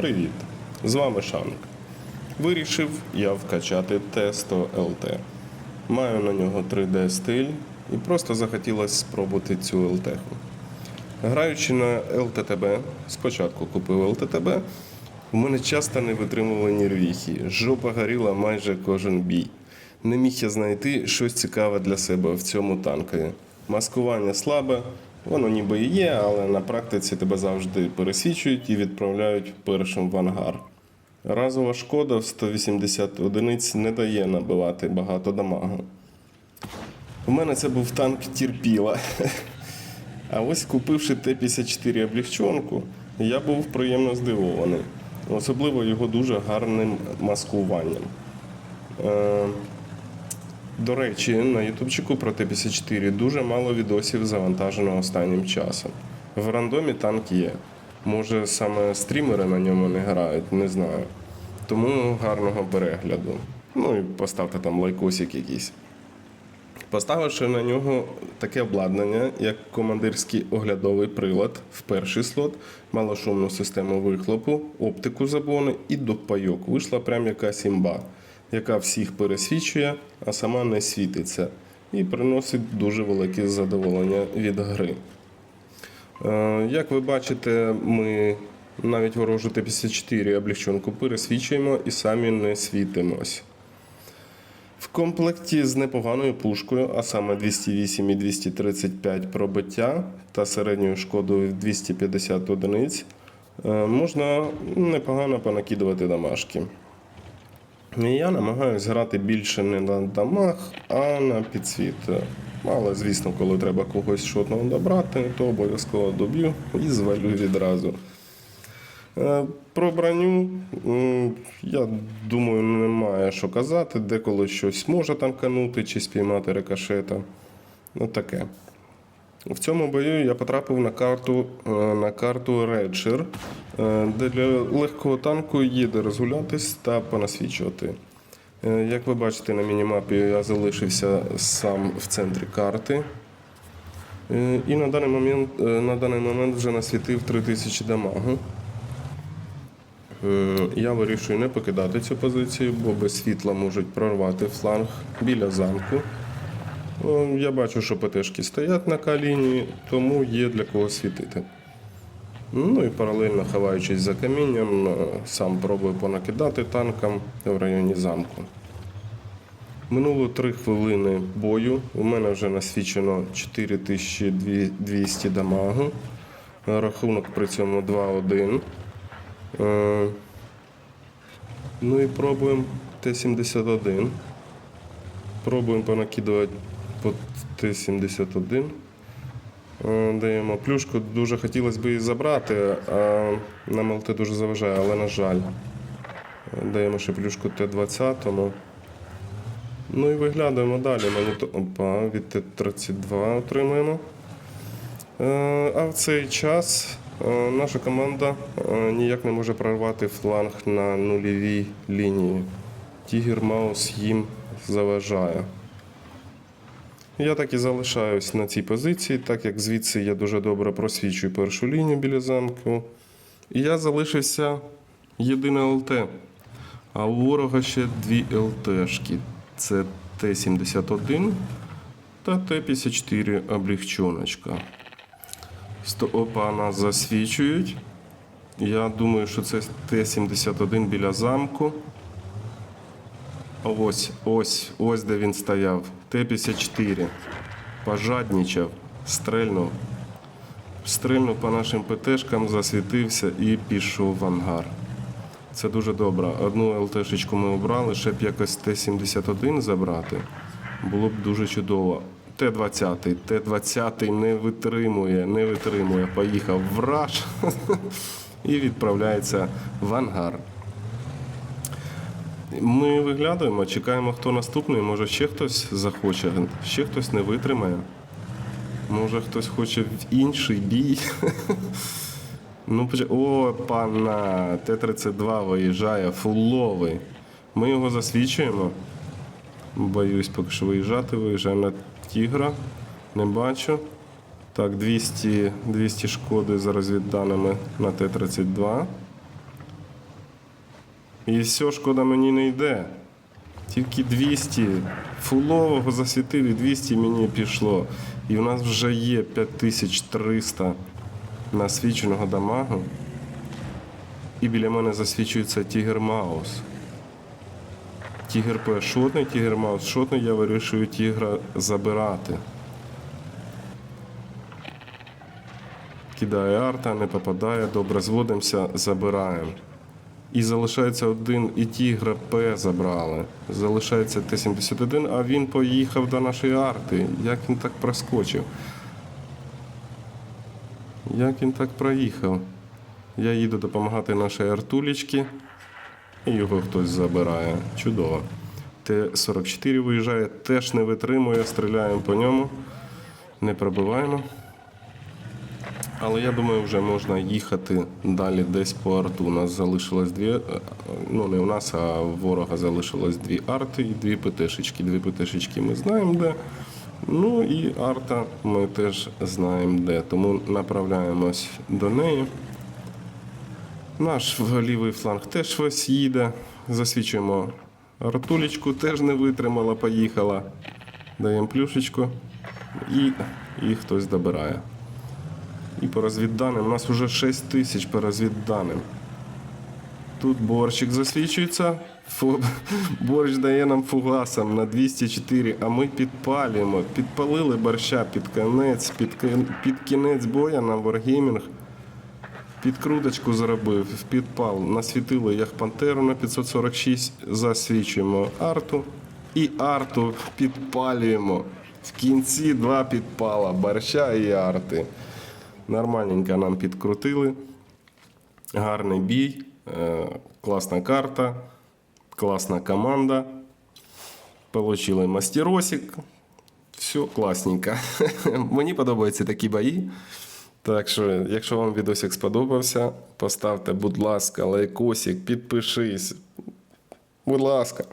Привіт! З вами Шанк. Вирішив я вкачати Т100 LT. Маю на нього 3D стиль і просто захотілося спробувати цю LT. Граючи на ЛТТБ, спочатку купив ЛТТБ, у мене часто не витримували нервіхи. Жопа горіла майже кожен бій. Не міг я знайти щось цікаве для себе в цьому танкові. Маскування слабе, воно ніби і є, але на практиці тебе завжди пересвічують і відправляють першим в ангар. Разова шкода в 180 одиниць не дає набивати багато дамагу. У мене це був танк Тірпіла. А ось купивши Т-54 облегчонку, я був приємно здивований. Особливо його дуже гарним маскуванням. До речі, на ютубчику про Т-54 дуже мало відосів завантажено останнім часом. В рандомі танк є. Може, саме стрімери на ньому не грають, не знаю. Тому гарного перегляду. Ну і поставте там лайкосик якийсь. Поставивши на нього таке обладнання, як командирський оглядовий прилад в перший слот, малошумну систему вихлопу, оптику забони і допайок, вийшла прям якась імба, яка всіх пересвічує, а сама не світиться, і приносить дуже велике задоволення від гри. Е, Як ви бачите, ми навіть ворожу Т-54 облегченку пересвічуємо і самі не світимось. В комплекті з непоганою пушкою, а саме 208 і 235 пробиття та середньою шкодою 250 одиниць, е, можна непогано понакидувати дамашки. Я намагаюся грати більше не на дамаг, а на підсвіт. Але, звісно, коли треба когось шотного добрати, то обов'язково доб'ю і звалю відразу. Е, Про броню, я думаю, немає що казати. Деколи щось може танканути чи спіймати рикошета. Ну таке. В цьому бою я потрапив на карту, е, на карту Реджер, е, де для легкого танку є де розгулятись та понасвічувати. Е, Як ви бачите на мінімапі, я залишився сам в центрі карти. Е, І на даний момент, на даний момент вже насвітив 3000 дамагу. Я вирішую не покидати цю позицію, бо без світла можуть прорвати фланг біля замку. О, Я бачу, що ПТшки стоять на каліні, тому є для кого світити. Ну і паралельно ховаючись за камінням, е, сам пробую понакидати танкам в районі замку. Минуло 3 хвилини бою. У мене вже насвічено 4200 дамагу. Рахунок при цьому 2-1. Е, Ну і пробуємо Т-71. Пробуємо понакидувати по Т-71. Е, Даємо плюшку. Дуже хотілося б її забрати, а нам ЛТ дуже заважає, але на жаль. Даємо ще плюшку Т-20. Ну і виглядаємо далі. Опа, від Т-32 отримуємо. Е, А в цей час е, наша команда ніяк не може прорвати фланг на нульовій лінії. Тігер Маус їм заважає. Я так і залишаюсь на цій позиції, так як звідси я дуже добре просвічую першу лінію біля замку. І я залишився єдине ЛТ. А у ворога ще дві ЛТшки. Це Т-71 та Т-54 облегчоночка. Сто опа нас засвічують. Я думаю, що це Т-71 біля замку. Ось, ось, ось де він стояв. Т-54. Пожадничав, стрельнув. Стрельнув по нашим ПТшкам, засвітився і пішов в ангар. Це дуже добре. Одну ЛТшечку ми обрали, ще б якось Т-71 забрати. Було б дуже чудово. Т-20. Т-20 не витримує, не витримує. Поїхав в раш і відправляється в ангар. Ми виглядаємо, чекаємо, хто наступний. Може ще хтось захоче, ще хтось не витримає. Може хтось хоче в інший бій. Ну, о, пана, Т-32 виїжджає, фуловий. Ми його засвічуємо. Боюсь поки що виїжджати, виїжджає на тігра. Не бачу. Так, 200, 200 шкоди за розвідданими на Т-32. І все, шкода мені не йде. Тільки 200. Фулового засвітив і 200 мені пішло. І в нас вже є 5300 насвіченого дамагу. І біля мене засвічується Тігер Маус. Тігер П шотний, Тігер Маус шотний, я вирішую тігра забирати. Кидає арта, не попадає, добре зводимося, забираємо. І залишається один, і тігра П забрали. Залишається Т-71, а він поїхав до нашої арти. Як він так проскочив? Як він так проїхав? Я їду допомагати нашій артулічці, і його хтось забирає. Чудово. Т-44 виїжджає, теж не витримує, стріляємо по ньому, не пробиваємо. Але я думаю, вже можна їхати далі десь по арту. У нас залишилось дві, е, ну не у нас, а у ворога залишилось дві арти і дві ПТшечки. Дві ПТшечки ми знаємо де. Ну і арта ми теж знаємо де. Тому направляємось до неї. Наш лівий фланг теж весь їде. Засвічуємо артулечку, теж не витримала, поїхала. Даємо плюшечку і, і хтось добирає. І по розвідданим. У нас вже 6 тисяч по розвідданим. Тут борщик засвічується. Фу, борщ дає нам фугасом на 204, а ми підпалюємо. Підпалили борща під кінець, під, під кінець боя на Wargaming. Підкруточку зробив, підпал. Насвітили як пантеру на 546, засвічуємо арту. І арту підпалюємо. В кінці два підпала борща і арти. Нормальненько нам підкрутили. Гарний бій, е, класна карта, класна команда. Получили мастеросик. Все класненько. Мені подобаються такі бої. Так що, якщо вам відосик сподобався, поставте, будь ласка, лайкосик, підпишись. Будь ласка.